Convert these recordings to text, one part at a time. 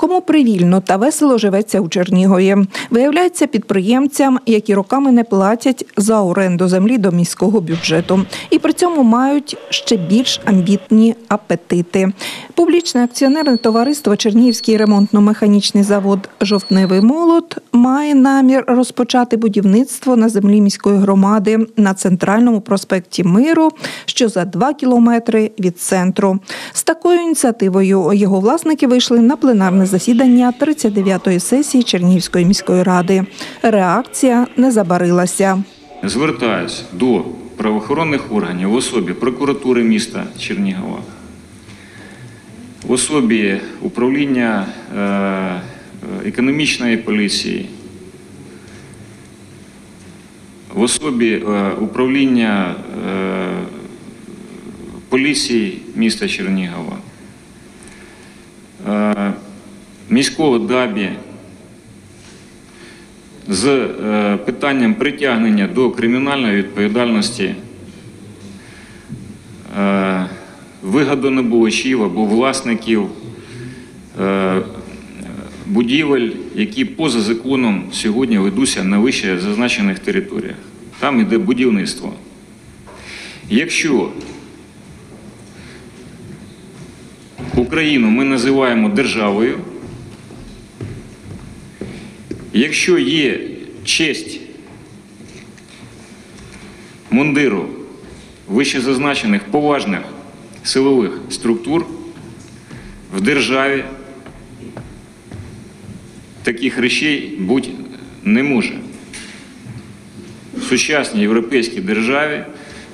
Кому привільно та весело живеться у Чернігові. Виявляється підприємцям, які роками не платять за оренду землі до міського бюджету, і при цьому мають ще більш амбітні апетити. Публічне акціонерне товариство Чернігівський ремонтно-механічний завод Жовтневий молот має намір розпочати будівництво на землі міської громади на центральному проспекті Миру, що за два кілометри від центру. З такою ініціативою його власники вийшли на пленарне засідання 39-ї сесії Чернігівської міської ради. Реакція не забарилася. Звертаюсь до правоохоронних органів в особі прокуратури міста Чернігова, в особі управління е, економічної поліції, в особі е, управління е, поліції міста Чернігова, міського ДАБІ з е, питанням притягнення до кримінальної відповідальності е, або власників е, будівель, які поза законом сьогодні ведуться на вище зазначених територіях. Там йде будівництво. Якщо Україну ми називаємо державою, Якщо є честь мундиру вищезазначених поважних силових структур в державі, таких речей бути не може. В сучасній європейській державі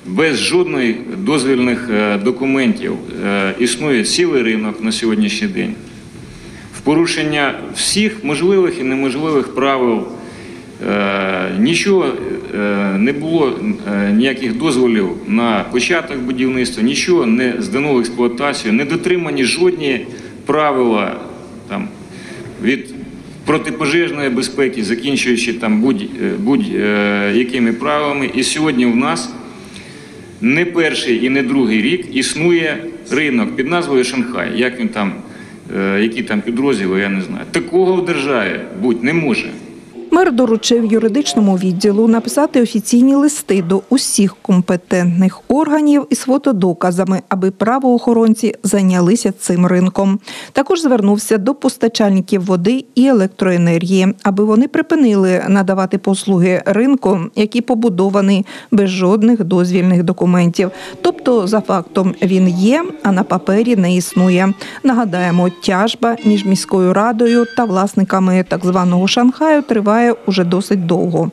без жодних дозвільних е, документів е, існує цілий ринок на сьогоднішній день порушення всіх можливих і неможливих правил. Е, Нічого е, не було е, ніяких дозволів на початок будівництва, нічого не здано в експлуатацію, не дотримані жодні правила там, від протипожежної безпеки, закінчуючи там будь-якими будь, правилами. І сьогодні в нас не перший і не другий рік існує ринок під назвою Шанхай. Як він там, які там підрозділи, я не знаю. Такого в державі бути не може. Мер доручив юридичному відділу написати офіційні листи до усіх компетентних органів із фотодоказами, аби правоохоронці зайнялися цим ринком. Також звернувся до постачальників води і електроенергії, аби вони припинили надавати послуги ринку, які побудовані без жодних дозвільних документів. Тобто, за фактом він є, а на папері не існує. Нагадаємо, тяжба між міською радою та власниками так званого Шанхаю триває уже досить довго.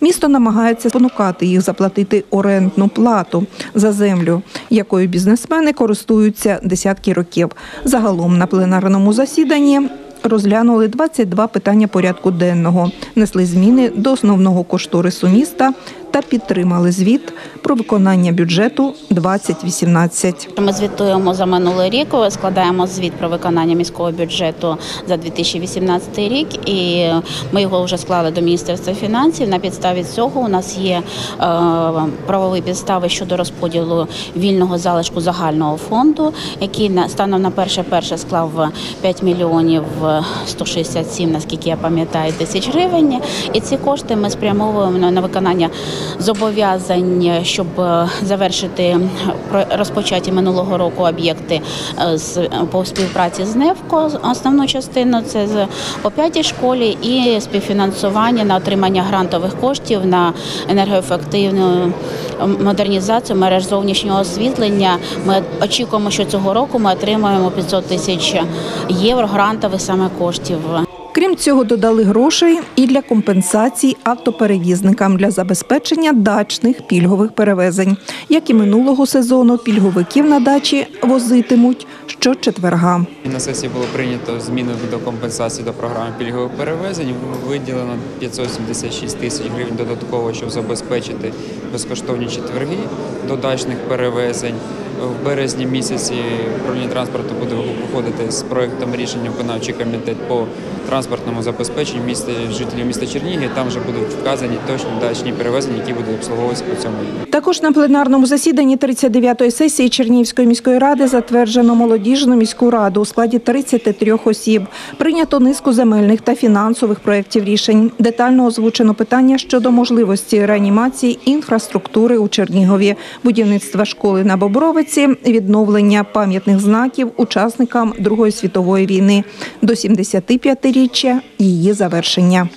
Місто намагається спонукати їх заплатити орендну плату за землю, якою бізнесмени користуються десятки років. Загалом на пленарному засіданні розглянули 22 питання порядку денного, несли зміни до основного кошторису міста та підтримали звіт про виконання бюджету 2018. Ми звітуємо за минулий рік, складаємо звіт про виконання міського бюджету за 2018 рік, і ми його вже склали до Міністерства фінансів. На підставі цього у нас є е, правові підстави щодо розподілу вільного залишку загального фонду, який станом на перше перше склав 5 мільйонів 167, наскільки я пам'ятаю, тисяч гривень. І ці кошти ми спрямовуємо на виконання зобов'язань, щоб е, завершити про- розпочаті минулого року об'єкти е, з по співпраці з НЕВКО. Основну частину це з по п'ятій школі і співфінансування на отримання грантових коштів на енергоефективну модернізацію мереж зовнішнього освітлення. Ми очікуємо, що цього року ми отримаємо 500 тисяч євро грантових саме коштів. Крім цього, додали грошей і для компенсацій автоперевізникам для забезпечення дачних пільгових перевезень. Як і минулого сезону, пільговиків на дачі возитимуть щочетверга. На сесії було прийнято зміни до компенсації до програми пільгових перевезень. Виділено 576 тисяч гривень додатково, щоб забезпечити безкоштовні четверги до дачних перевезень. В березні місяці управління транспорту буде виходити з проектом рішення виконавчий комітет по транспортному забезпеченню міста жителів міста Чернігів. Там вже будуть вказані точні дачні перевезення, які будуть обслуговуватися по цьому. Також на пленарному засіданні 39-ї сесії Чернігівської міської ради затверджено молодіжну міську раду у складі 33 осіб. Прийнято низку земельних та фінансових проєктів рішень. Детально озвучено питання щодо можливості реанімації інфраструктури у Чернігові, будівництва школи на Бобровиці, відновлення пам'ятних знаків учасникам Другої світової війни до 75-річчя її завершення.